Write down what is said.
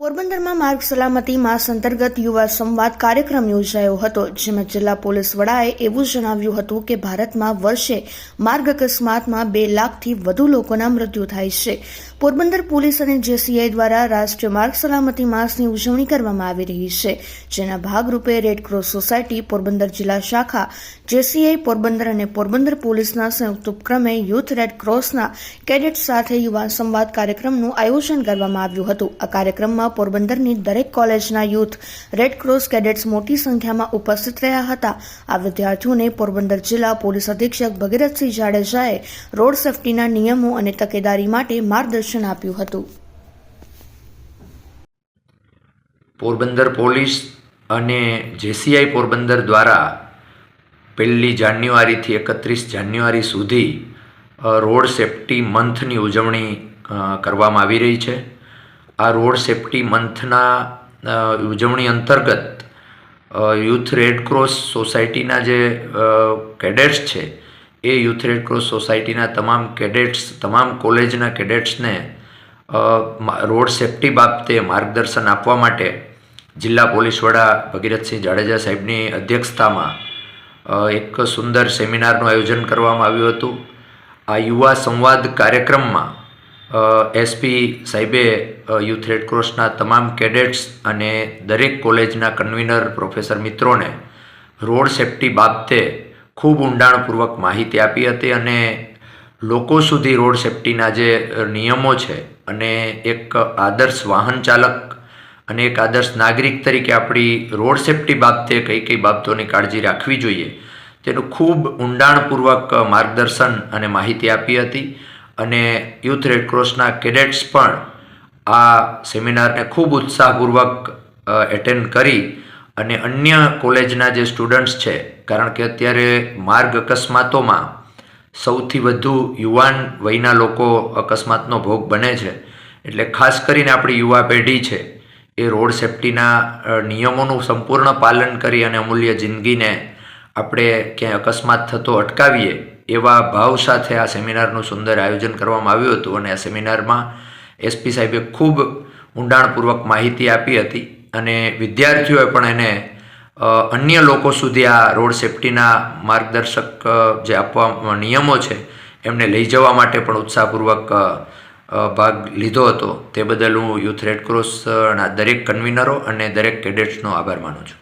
પોરબંદરમાં માર્ગ સલામતી માસ અંતર્ગત યુવા સંવાદ કાર્યક્રમ યોજાયો હતો, જેમાં જિલ્લા પોલીસ વડાએ એવું જણાવ્યું હતું કે ભારતમાં વર્ષે માર્ગ અકસ્માતમાં બે લાખથી વધુ લોકોના મૃત્યુ થાય છે. પોરબંદર પોલીસ અને જેસીઆઈ દ્વારા રાષ્ટ્રીય માર્ગ સલામતી માસની ઉજવણી કરવામાં આવી રહી છે, જેના ભાગરૂપે રેડક્રોસ સોસાયટી, પોરબંદર જિલ્લા શાખા, જેસીઆઈ પોરબંદર અને પોરબંદર પોલીસના સંયુક્ત ઉપક્રમે યુથ રેડ ક્રોસના કેડેટ સાથે યુવા સંવાદ કાર્યક્રમનું આયોજન કરવામાં આવ્યું હતું. આ કાર્યક્રમમાં પોરબંદરની દરેક કોલેજના યુથ રેડ ક્રોસ કેડેટ્સ મોટી સંખ્યામાં ઉપસ્થિત રહ્યા હતા. આ વિદ્યાર્થીઓને પોરબંદર જિલ્લા પોલીસ અધિક્ષક ભગીરથસિંહ જાડેજાએ રોડ સેફટીના નિયમો અને તકેદારી માટે માર્ગદર્શન આપ્યું હતું. પોરબંદર પોલીસ અને જેસીઆઈ પોરબંદર દ્વારા પહેલી જાન્યુઆરીથી એકત્રીસ જાન્યુઆરી સુધી રોડ સેફટી મંથની ઉજવણી કરવામાં આવી રહી છે. આ રોડ સેફટી મંથના ઉજવણી અંતર્ગત યુથ રેડ ક્રોસ સોસાયટીના જે કેડેટ્સ છે, એ યુથ રેડ ક્રોસ સોસાયટીના તમામ કેડેટ્સ, તમામ કોલેજના કેડેટ્સને રોડ સેફટી બાબતે માર્ગદર્શન આપવા માટે જિલ્લા પોલીસ વડા ભગીરથસિંહ જાડેજા સાહેબની અધ્યક્ષતામાં એક સુંદર સેમિનારનું આયોજન કરવામાં આવ્યું હતું. આ યુવા સંવાદ કાર્યક્રમમાં એસપી સાહેબે યુથ રેડ ક્રોસના તમામ કેડેટ્સ અને દરેક કોલેજના કન્વીનર પ્રોફેસર મિત્રોને રોડ સેફટી બાબતે ખૂબ ઊંડાણપૂર્વક માહિતી આપી હતી અને લોકો સુધી રોડ સેફટીના જે નિયમો છે અને એક આદર્શ વાહન ચાલક અને એક આદર્શ નાગરિક તરીકે આપણી રોડ સેફટી બાબતે કઈ કઈ બાબતોની કાળજી રાખવી જોઈએ, તેનું ખૂબ ઊંડાણપૂર્વક માર્ગદર્શન અને માહિતી આપી હતી. અને યુથ રેડક્રોસના કેડેટ્સ પણ આ સેમિનારને ખૂબ ઉત્સાહપૂર્વક એટેન્ડ કરી અને અન્ય કોલેજના જે સ્ટુડન્ટ્સ છે, કારણ કે અત્યારે માર્ગ અકસ્માતોમાં સૌથી વધુ યુવાન વયના લોકો અકસ્માતનો ભોગ બને છે. એટલે ખાસ કરીને આપણી યુવા પેઢી છે, એ રોડ સેફટીના નિયમોનું સંપૂર્ણ પાલન કરી અને અમૂલ્ય જિંદગીને આપણે ક્યાંય અકસ્માત થતો અટકાવીએ એવા ભાવ સાથે આ સેમિનારનું સુંદર આયોજન કરવામાં આવ્યું હતું અને આ સેમિનારમાં એસપી સાહેબે ખૂબ ઊંડાણપૂર્વક માહિતી આપી હતી અને વિદ્યાર્થીઓએ પણ એને અન્ય લોકો સુધી આ રોડ સેફટીના માર્ગદર્શક જે આપવા નિયમો છે એમને લઈ જવા માટે પણ ઉત્સાહપૂર્વક ભાગ લીધો હતો. તે બદલ હું યુથ રેડક્રોસના દરેક કન્વીનરો અને દરેક કેડેટ્સનો આભાર માનું છું.